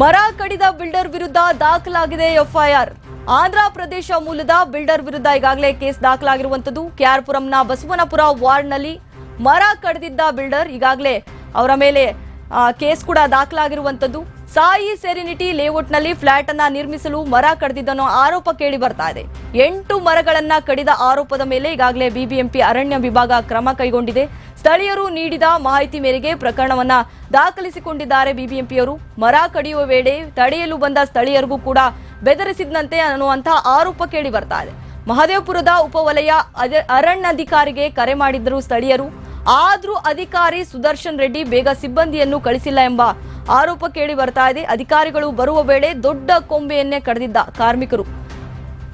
ಮರ ಕಡಿದ ಬಿಲ್ಡರ್ ವಿರುದ್ಧ ದಾಖಲಾಗಿದೆ ಎಫ್ಐಆರ್. ಆಂಧ್ರ ಪ್ರದೇಶ ಮೂಲದ ಬಿಲ್ಡರ್ ವಿರುದ್ಧ ಈಗಾಗಲೇ ಕೇಸ್ ದಾಖಲಾಗಿರುವಂತದ್ದು ಕೆಆರ್ಪುರಂನ ಬಸವನಪುರ ವಾರ್ಡ್ನಲ್ಲಿ ಮರ ಕಡಿದಿದ್ದ ಬಿಲ್ಡರ್ ಈಗಾಗಲೇ ಅವರ ಮೇಲೆ ಕೇಸ್ ಕೂಡ ದಾಖಲಾಗಿರುವಂತದ್ದು ಸಾಯಿ ಸೆರಿನಿಟಿ ಲೇಔಟ್ನಲ್ಲಿ ಫ್ಲಾಟ್ ಅನ್ನ ನಿರ್ಮಿಸಲು ಮರ ಕಡಿದಿದ್ದನ್ನೋ ಆರೋಪ ಕೇಳಿ ಬರ್ತಾ ಇದೆ. ಎಂಟು ಮರಗಳನ್ನ ಕಡಿದ ಆರೋಪದ ಮೇಲೆ ಈಗಾಗಲೇ ಬಿಬಿಎಂಪಿ ಅರಣ್ಯ ವಿಭಾಗ ಕ್ರಮ ಕೈಗೊಂಡಿದೆ. ಸ್ಥಳೀಯರು ನೀಡಿದ ಮಾಹಿತಿ ಮೇರೆಗೆ ಪ್ರಕರಣವನ್ನ ದಾಖಲಿಸಿಕೊಂಡಿದ್ದಾರೆ ಬಿಬಿಎಂಪಿಯವರು. ಮರ ಕಡಿಯುವ ವೇಳೆ ತಡೆಯಲು ಬಂದ ಸ್ಥಳೀಯರಿಗೂ ಕೂಡ ಬೆದರಿಸಿದಂತೆ ಅನ್ನುವಂತಹ ಆರೋಪ ಕೇಳಿ ಬರ್ತಾ ಇದೆ. ಮಹದೇವಪುರದ ಉಪವಲಯ ಅರಣ್ಯಾಧಿಕಾರಿಗೆ ಕರೆ ಮಾಡಿದ್ದರು ಸ್ಥಳೀಯರು. ಆದರೂ ಅಧಿಕಾರಿ ಸುದರ್ಶನ್ ರೆಡ್ಡಿ ಬೇಗ ಸಿಬ್ಬಂದಿಯನ್ನು ಕಳಿಸಿಲ್ಲ ಎಂಬ ಆರೋಪ ಕೇಳಿ ಬರ್ತಾ ಇದೆ. ಅಧಿಕಾರಿಗಳು ಬರುವ ವೇಳೆ ದೊಡ್ಡ ಕೊಂಬೆಯನ್ನೇ ಕಡಿದಿದ್ದ ಕಾರ್ಮಿಕರು.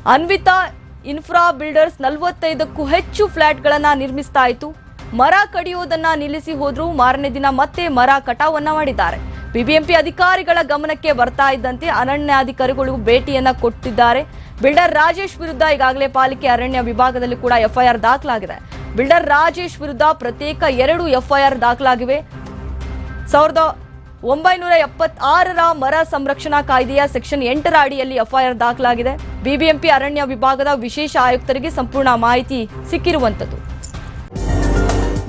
ಅನ್ವಿತಾ ಇನ್ಫ್ರಾ ಬಿಲ್ಡರ್ಸ್ ನಲವತ್ತೈದಕ್ಕೂ ಹೆಚ್ಚು ಫ್ಲಾಟ್ಗಳನ್ನ ನಿರ್ಮಿಸ್ತಾ ಇತ್ತು. ಮರ ಕಡಿಯೋದನ್ನ ನಿಲ್ಲಿಸಿ ಹೋದ್ರು. ಮಾರನೇ ದಿನ ಮತ್ತೆ ಮರ ಕಟಾವನ್ನ ಮಾಡಿದ್ದಾರೆ. ಬಿಬಿಎಂಪಿ ಅಧಿಕಾರಿಗಳ ಗಮನಕ್ಕೆ ಬರ್ತಾ ಇದ್ದಂತೆ ಅರಣ್ಯಾಧಿಕಾರಿಗಳು ಭೇಟಿಯನ್ನ ಕೊಟ್ಟಿದ್ದಾರೆ. ಬಿಲ್ಡರ್ ರಾಜೇಶ್ ವಿರುದ್ಧ ಈಗಾಗಲೇ ಪಾಲಿಕೆ ಅರಣ್ಯ ವಿಭಾಗದಲ್ಲಿ ಕೂಡ ಎಫ್ಐಆರ್ ದಾಖಲಾಗಿದೆ. ಬಿಲ್ಡರ್ ರಾಜೇಶ್ ವಿರುದ್ಧ ಪ್ರತ್ಯೇಕ ಎರಡು ಎಫ್ಐಆರ್ ದಾಖಲಾಗಿವೆ. ಸಾವಿರದ ಒಂಬೈನೂರ ಎಪ್ಪತ್ತಾರರ ಮರ ಸಂರಕ್ಷಣಾ ಕಾಯ್ದೆಯ ಸೆಕ್ಷನ್ ಎಂಟರ ಅಡಿಯಲ್ಲಿ ಎಫ್ಐಆರ್ ದಾಖಲಾಗಿದೆ. ಬಿಬಿಎಂಪಿ ಅರಣ್ಯ ವಿಭಾಗದ ವಿಶೇಷ ಆಯುಕ್ತರಿಗೆ ಸಂಪೂರ್ಣ ಮಾಹಿತಿ ಸಿಕ್ಕಿರುವಂತದ್ದು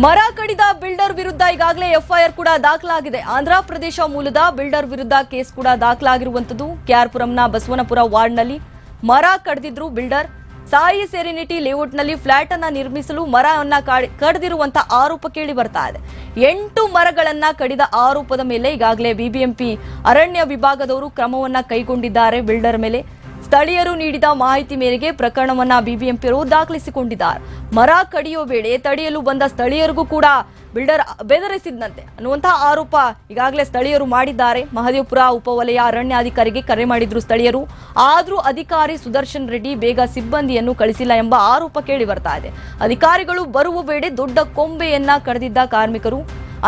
ಮರ ಕಡಿದ ಬಿಲ್ಡರ್ ವಿರುದ್ಧ ಈಗಾಗಲೇ ಎಫ್ಐಆರ್ ಕೂಡ ದಾಖಲಾಗಿದೆ. ಆಂಧ್ರ ಪ್ರದೇಶ ಮೂಲದ ಬಿಲ್ಡರ್ ವಿರುದ್ಧ ಕೇಸ್ ಕೂಡ ದಾಖಲಾಗಿರುವಂತದ್ದು ಕೆಆರ್ಪುರಂನ ಬಸವನಪುರ ವಾರ್ಡ್ನಲ್ಲಿ ಮರ ಕಡಿದಿದ್ರು ಬಿಲ್ಡರ್. ಸಾಯಿ ಸೆರಿನಿಟಿ ಲೇಔಟ್ನಲ್ಲಿ ಫ್ಲಾಟ್ ಅನ್ನ ನಿರ್ಮಿಸಲು ಮರವನ್ನ ಕಾಡಿ- ಕಡಿದಿರುವಂತ ಆರೋಪ ಕೇಳಿ ಬರ್ತಾ ಇದೆ. ಎಂಟು ಮರಗಳನ್ನ ಕಡಿದ ಆರೋಪದ ಮೇಲೆ ಈಗಾಗಲೇ ಬಿಬಿಎಂಪಿ ಅರಣ್ಯ ವಿಭಾಗದವರು ಕ್ರಮವನ್ನ ಕೈಗೊಂಡಿದ್ದಾರೆ ಬಿಲ್ಡರ್ ಮೇಲೆ. ಸ್ಥಳೀಯರು ನೀಡಿದ ಮಾಹಿತಿ ಮೇರೆಗೆ ಪ್ರಕರಣವನ್ನ ಬಿಬಿಎಂಪಿಯವರು ದಾಖಲಿಸಿಕೊಂಡಿದ್ದಾರೆ. ಮರ ಕಡಿಯೋ ವೇಳೆ ತಡೆಯಲು ಬಂದ ಸ್ಥಳೀಯರಿಗೂ ಕೂಡ ಬಿಲ್ಡರ್ ಬೆದರಿಸಿದಂತೆ ಅನ್ನುವಂತಹ ಆರೋಪ ಈಗಾಗಲೇ ಸ್ಥಳೀಯರು ಮಾಡಿದ್ದಾರೆ. ಮಹದೇವಪುರ ಉಪವಲಯ ಅರಣ್ಯಾಧಿಕಾರಿಗೆ ಕರೆ ಮಾಡಿದ್ರು ಸ್ಥಳೀಯರು. ಆದರೂ ಅಧಿಕಾರಿ ಸುದರ್ಶನ್ ರೆಡ್ಡಿ ಬೇಗ ಸಿಬ್ಬಂದಿಯನ್ನು ಕಳಿಸಿಲ್ಲ ಎಂಬ ಆರೋಪ ಕೇಳಿ ಬರ್ತಾ ಇದೆ. ಅಧಿಕಾರಿಗಳು ಬರುವ ವೇಳೆ ದೊಡ್ಡ ಕೊಂಬೆಯನ್ನ ಕಡಿದಿದ್ದ ಕಾರ್ಮಿಕರು.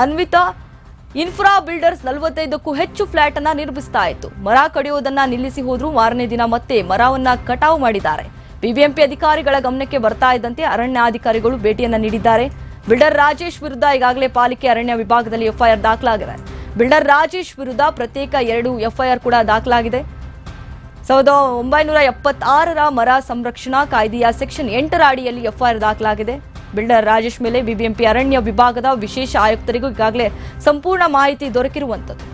ಅನ್ವಿತಾ ಇನ್ಫ್ರಾ ಬಿಲ್ಡರ್ಸ್ ನಲವತ್ತೈದಕ್ಕೂ ಹೆಚ್ಚು ಫ್ಲಾಟ್ ಅನ್ನ ನಿರ್ಮಿಸ್ತಾ ಇತ್ತು. ಮರ ಕಡಿಯೋದನ್ನ ನಿಲ್ಲಿಸಿ ಹೋದ್ರೂ ಮಾರನೇ ದಿನ ಮತ್ತೆ ಮರವನ್ನ ಕಟಾವು ಮಾಡಿದ್ದಾರೆ. ಬಿಬಿಎಂಪಿ ಅಧಿಕಾರಿಗಳ ಗಮನಕ್ಕೆ ಬರ್ತಾ ಇದ್ದಂತೆ ಅರಣ್ಯಾಧಿಕಾರಿಗಳು ಭೇಟಿಯನ್ನ ನೀಡಿದ್ದಾರೆ. ಬಿಲ್ಡರ್ ರಾಜೇಶ್ ವಿರುದ್ಧ ಈಗಾಗಲೇ ಪಾಲಿಕೆ ಅರಣ್ಯ ವಿಭಾಗದಲ್ಲಿ ಎಫ್ಐಆರ್ ದಾಖಲಾಗಿದೆ. ಬಿಲ್ಡರ್ ರಾಜೇಶ್ ವಿರುದ್ಧ ಪ್ರತ್ಯೇಕ ಎರಡು ಎಫ್ಐಆರ್ ಕೂಡ ದಾಖಲಾಗಿದೆ. ಸಾವಿರದ ಒಂಬೈನೂರ ಎಪ್ಪತ್ತಾರರ ಮರ ಸಂರಕ್ಷಣಾ ಕಾಯ್ದೆಯ ಸೆಕ್ಷನ್ ಎಂಟರ ಅಡಿಯಲ್ಲಿ ಎಫ್ಐಆರ್ ದಾಖಲಾಗಿದೆ. ಬಿಲ್ಡರ್ ರಾಜೇಶ್ ಮೇಲೆ ಬಿಬಿಎಂಪಿ ಅರಣ್ಯ ವಿಭಾಗದ ವಿಶೇಷ ಆಯುಕ್ತರಿಗೂ ಈಗಾಗಲೇ ಸಂಪೂರ್ಣ ಮಾಹಿತಿ ದೊರಕಿರುವಂತದ್ದು